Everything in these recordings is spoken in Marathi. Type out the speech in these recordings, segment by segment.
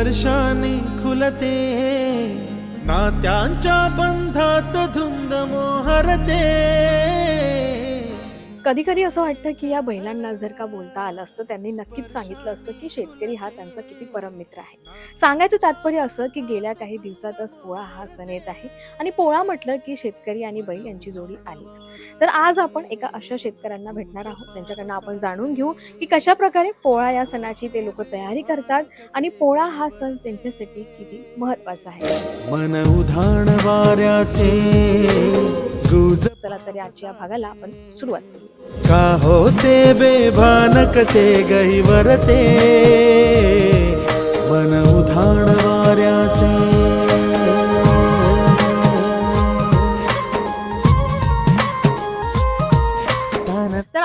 स्पर्शाने खुलते नात्यांच्या बंधात धुंद मोहरते. कधी कधी असं वाटतं की या बैलांना जर का बोलता आलं असतं त्यांनी नक्कीच सांगितलं असतं की शेतकरी हा त्यांचा किती परम मित्र आहे. सांगायचं तात्पर्य असं की गेल्या काही दिवसातच पोळा हा सण येत आहे आणि पोळा म्हटलं की शेतकरी आणि बैल यांची जोडी आलीच. तर आज आपण एका अशा शेतकऱ्यांना भेटणार आहोत. त्यांच्याकडनं आपण जाणून घेऊ की कशा प्रकारे पोळा या सणाची ते लोक तयारी करतात आणि पोळा हा सण त्यांच्यासाठी किती महत्त्वाचा आहे. मन उधाण वाऱ्याचे गुज चला तर आजच्या भागाला आपण सुरुवात करू. का होते बेभानकचे गहिवरते मन उधाण वाऱ्याचे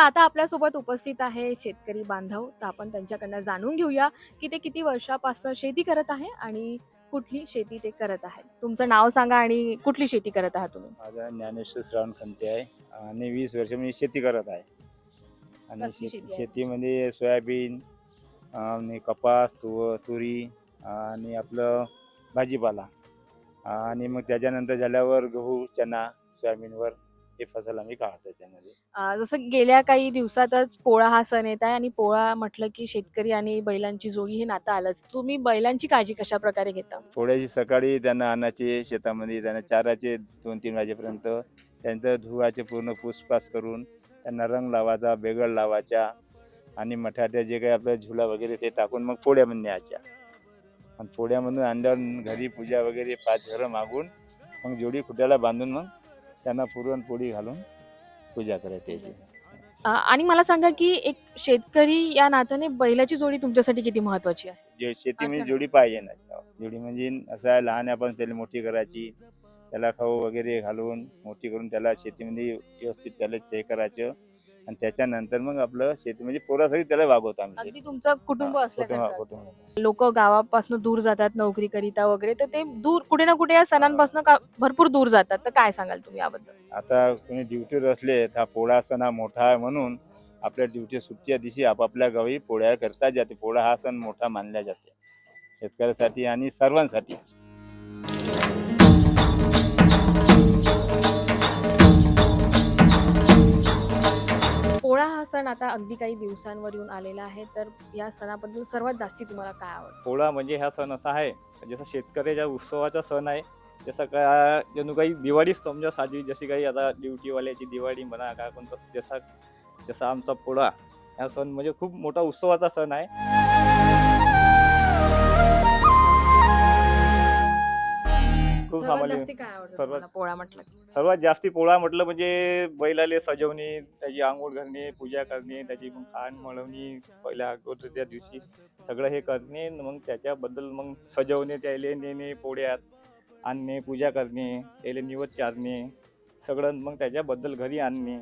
आता आपल्यासोबत उपस्थित आहे शेतकरी बांधव. तर आपण त्यांच्याकडनं जाणून घेऊया की ते किती वर्षापासून शेती करत आहे आणि कुठली शेती ते करत आहे. तुमचं नाव सांगा आणि कुठली शेती करत आहात तुम्ही? माझा ज्ञानेश्वर श्रावण खंते आहे. आणि वीस वर्ष मी शेती करत आहे. आणि कसली शेती शेती आहे? शेतीमध्ये सोयाबीन आणि कपास तु तुरी आणि आपलं भाजीपाला. आणि मग त्याच्यानंतर झाल्यावर गहू चना सोयाबीनवर हे फसल आम्ही काढतो त्याच्यामध्ये. अं, जसं गेल्या काही दिवसातच पोळा हा सण येत आहे आणि पोळा म्हटलं की शेतकरी आणि बैलांची जोडी हे नातं आलंच. तुम्ही बैलांची काळजी कशा प्रकारे घेता? थोड्याशी सकाळी त्यांना आणायचे शेतामध्ये त्यांना चाराचे दोन तीन वाजेपर्यंत त्यांचं धुवाचे पूर्ण पुसपास करून त्यांना रंग लावायचा बेगड लावायच्या आणि मठाच्या जे काही आपलं झुला वगैरे ते टाकून मग पोळ्यामध्ये न्यायच्या. आणि पोळ्यामधून आणल्यावर घरी पूजा वगैरे पाच घरं मागून मग जोडी खुट्याला बांधून मग त्यांना पुरणपोळी घालून पूजा करायची याची. अं, आणि मला सांगा की एक शेतकरी या नात्याने बैलाची जोडी तुमच्यासाठी किती महत्वाची आहे? जे शेतीमध्ये आता- जोडी पाहिजे ना. जोडी म्हणजे असं आहे लहान आपण त्याला मोठी करायची त्याला खाऊ वगैरे घालून मोठी करून त्याला शेतीमध्ये व्यवस्थित त्याला हे करायचं. आणि त्याच्यानंतर मग आपलं शेती म्हणजे पोरासाठी त्याला वागवतो आम्ही अगदी शेती. तुमचं कुटुंब हा, असतं. कुटुंब. लोक गावापासून दूर जातात नोकरी करिता वगैरे तर ते दूर कुठे ना कुठे या सणांपासून का- भरपूर दूर जातात तर काय सांगाल तुम्ही याबद्दल आता कोणी ड्युटीवर असले तर हा पोळा सण हा मोठा आहे म्हणून आपल्या ड्युटी सुट्टीच्या दिवशी आपापल्या गावी पोळ्या करता जाते पोळा हा सण मोठा मानला जाते शेतकऱ्यासाठी आणि सर्वांसाठी पोळा हा सण आता अगदी काही दिवसांवर येऊन आलेला आहे. तर या सणाबद्दल सर्वात जास्ती तुम्हाला काय आवडतं? पोळा म्हणजे हा सण असा आहे जसा शेतकऱ्याच्या उत्सवाचा सण आहे जसं काय जणू काही दिवाळीच समजा साजरी जशी काही आता ड्युटीवाल्याची दिवाळी म्हणा काय कोणतं जसा जसा आमचा पोळा हा सण म्हणजे खूप मोठा उत्सवाचा सण आहे. सर्वात आम्हाला जास्ती काय आवडतं सर्वात- तुम्हाला पोळा म्हटलं की? सर्वात जास्ती पोळा म्हटलं म्हणजे बैलाले सजवणे त्याची आंघोळ घालणे पूजा करणे त्याची मग खाण मळवणी पहिल्या अगोदर त्या दिवशी सगळं हे करणे न मग त्याच्याबद्दल मग सजवणे त्याले नेणे पोळ्यात आणणे पूजा करणे त्याले निवत चारणे सगळं मग त्याच्याबद्दल घरी आणणे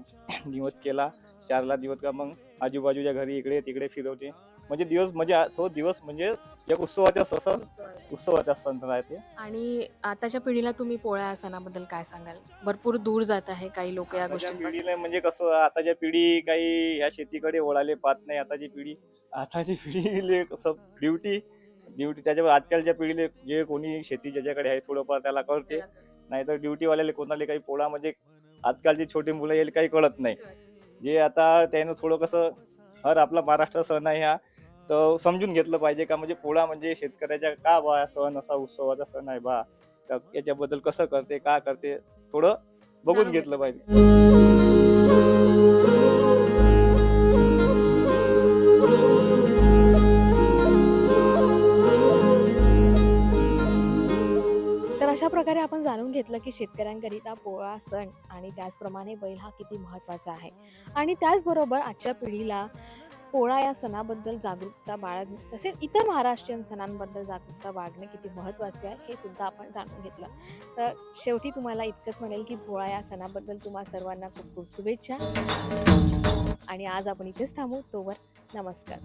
निवत केला चारला दिवस का मग आजूबाजूच्या घरी इकडे तिकडे फिरवणे म्हणजे दिवस म्हणजे तो दिवस म्हणजे एक उत्सवाचा सण उत्सवाचा सण राहते आणि आताच्या पिढीला तुम्ही पोळ्या सणाबद्दल काय सांगाल? भरपूर दूर जात आहे काही लोक या आताच्या गोष्टी पिढीला म्हणजे कसं आताच्या पिढी काही या शेतीकडे वळाले पाहत नाही. आताची पिढी आताची पिढीले कसं ड्युटी ड्युटी त्याच्यावर आजकालच्या पिढीले जे कोणी शेती ज्याच्याकडे आहे थोडंफार त्याला कळते. नाहीतर ड्युटीवाल्याला कोणाला काही पोळा म्हणजे आजकालची छोटी मुलं यायला काही कळत नाही. जे आता त्यानं थोडं कसं हर आपला महाराष्ट्र सण आहे हा तर समजून घेतलं पाहिजे का म्हणजे पोळा म्हणजे शेतकऱ्याच्या का बा सण असा उत्सवाचा सण आहे बा? याच्याबद्दल कसं करते का करते थोडं बघून घेतलं पाहिजे. अशा प्रकारे आपण जाणून घेतलं की शेतकऱ्यांकरिता पोळा सण आणि त्याचप्रमाणे बैल हा किती महत्त्वाचा आहे. आणि त्याचबरोबर आजच्या पिढीला पोळा या सणाबद्दल जागरूकता बाळगणे तसेच इतर महाराष्ट्रीयन सणांबद्दल जागरूकता बाळगणे किती महत्त्वाचे आहे हे सुद्धा आपण जाणून घेतलं. तर शेवटी तुम्हाला इतकंच म्हणेल की पोळा या सणाबद्दल तुम्हा सर्वांना खूप खूप शुभेच्छा. आणि आज आपण इथेच थांबू. तोवर नमस्कार.